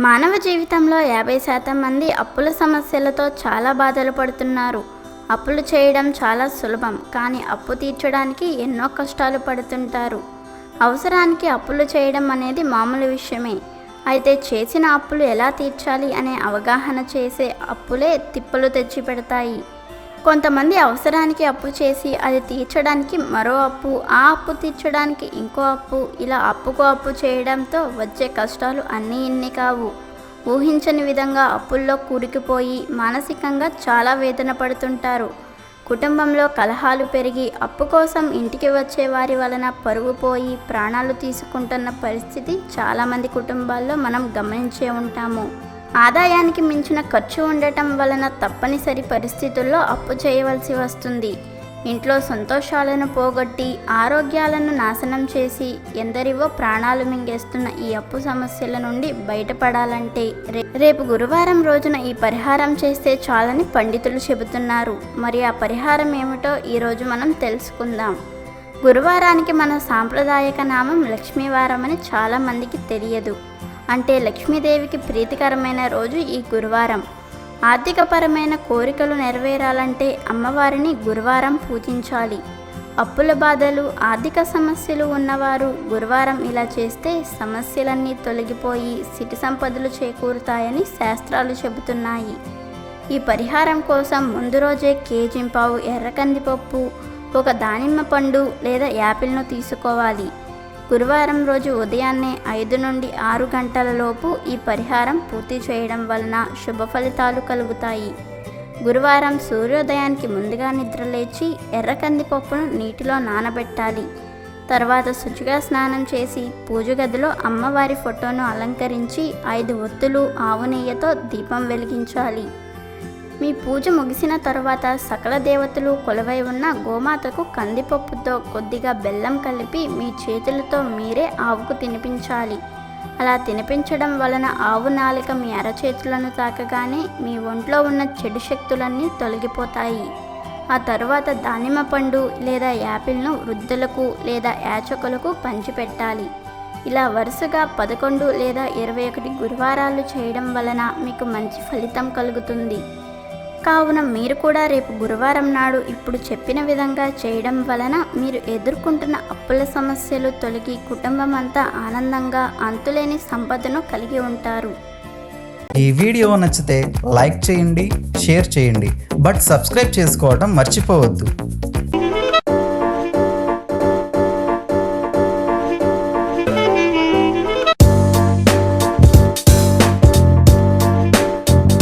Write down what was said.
మానవ జీవితంలో యాభై శాతం మంది అప్పుల సమస్యలతో చాలా బాధలు పడుతున్నారు. అప్పులు చేయడం చాలా సులభం కానీ అప్పు తీర్చడానికి ఎన్నో కష్టాలు పడుతుంటారు. అవసరానికి అప్పులు చేయడం అనేది మామూలు విషయమే. అయితే చేసిన అప్పులు ఎలా తీర్చాలి అనే అవగాహన చేసే అప్పులే తిప్పలు తెచ్చి పెడతాయి కొంతమంది అవసరానికి అప్పు చేసి అది తీర్చడానికి మరో అప్పు ఆ అప్పు తీర్చడానికి ఇంకో అప్పు ఇలా అప్పుకు అప్పు చేయడంతో వచ్చే కష్టాలు అన్నీ ఇన్ని కావు. ఊహించని విధంగా అప్పుల్లో కూరుకుపోయి మానసికంగా చాలా వేదన పడుతుంటారు. కుటుంబంలో కలహాలు పెరిగి అప్పు కోసం ఇంటికి వచ్చే వారి వలన పరుగు పోయి ప్రాణాలు తీసుకుంటున్న పరిస్థితి చాలామంది కుటుంబాల్లో మనం గమనించే ఉంటాము. ఆదాయానికి మించిన ఖర్చు ఉండటం వలన తప్పనిసరి పరిస్థితుల్లో అప్పు చేయవలసి వస్తుంది. ఇంట్లో సంతోషాలను పోగొట్టి ఆరోగ్యాలను నాశనం చేసి ఎందరివో ప్రాణాలు మింగేస్తున్న ఈ అప్పు సమస్యల నుండి బయటపడాలంటే రే- రేపు గురువారం రోజున ఈ పరిహారం చేస్తే చాలని పండితులు చెబుతున్నారు. మరి ఆ పరిహారం ఏమిటో ఈరోజు మనం తెలుసుకుందాం. గురువారానికి మన సాంప్రదాయక నామం లక్ష్మీవారం అని చాలామందికి తెలియదు. అంటే లక్ష్మీదేవికి ప్రీతికరమైన రోజు ఈ గురువారం. ఆర్థికపరమైన కోరికలు నెరవేరాలంటే అమ్మవారిని గురువారం పూజించాలి. అప్పుల బాధలు ఆర్థిక సమస్యలు ఉన్నవారు గురువారం ఇలా చేస్తే సమస్యలన్నీ తొలగిపోయి సిటి సంపదలు చేకూరుతాయని శాస్త్రాలు చెబుతున్నాయి. ఈ పరిహారం కోసం ముందు రోజే కేజింపావు ఎర్ర కందిపప్పు ఒక దానిమ్మ పండు లేదా యాపిల్ను తీసుకోవాలి. గురువారం రోజు ఉదయాన్నే ఐదు నుండి ఆరు గంటలలోపు ఈ పరిహారం పూర్తి చేయడం వలన శుభ ఫలితాలు కలుగుతాయి. గురువారం సూర్యోదయానికి ముందుగా నిద్రలేచి ఎర్ర కందిపప్పును నీటిలో నానబెట్టాలి. తర్వాత శుచిగా స్నానం చేసి పూజ గదిలో అమ్మవారి ఫోటోను అలంకరించి ఐదు ఒత్తులు ఆవు నెయ్యతో దీపం వెలిగించాలి. మీ పూజ ముగిసిన తర్వాత సకల దేవతలు కొలువై ఉన్న గోమాతకు కందిపప్పుతో కొద్దిగా బెల్లం కలిపి మీ చేతులతో మీరే ఆవుకు తినిపించాలి. అలా తినిపించడం వలన ఆవు నాలిక మీ అరచేతులను తాకగానే మీ ఒంట్లో ఉన్న చెడు శక్తులన్నీ తొలగిపోతాయి. ఆ తరువాత దానిమ్మ పండు లేదా యాపిల్ను వృద్ధులకు లేదా యాచకులకు పంచిపెట్టాలి. ఇలా వరుసగా పదకొండు లేదా ఇరవై ఒకటి గురువారాలు చేయడం వలన మీకు మంచి ఫలితం కలుగుతుంది. కావున మీరు కూడా రేపు గురువారం నాడు ఇప్పుడు చెప్పిన విధంగా చేయడం వలన మీరు ఎదుర్కొంటున్న అప్పుల సమస్యలు తొలగి కుటుంబం అంతా ఆనందంగా అంతులేని సంపదను కలిగి ఉంటారు. ఈ వీడియో నచ్చితే లైక్ చేయండి షేర్ చేయండి. బట్ సబ్స్క్రైబ్ చేసుకోవడం మర్చిపోవద్దు.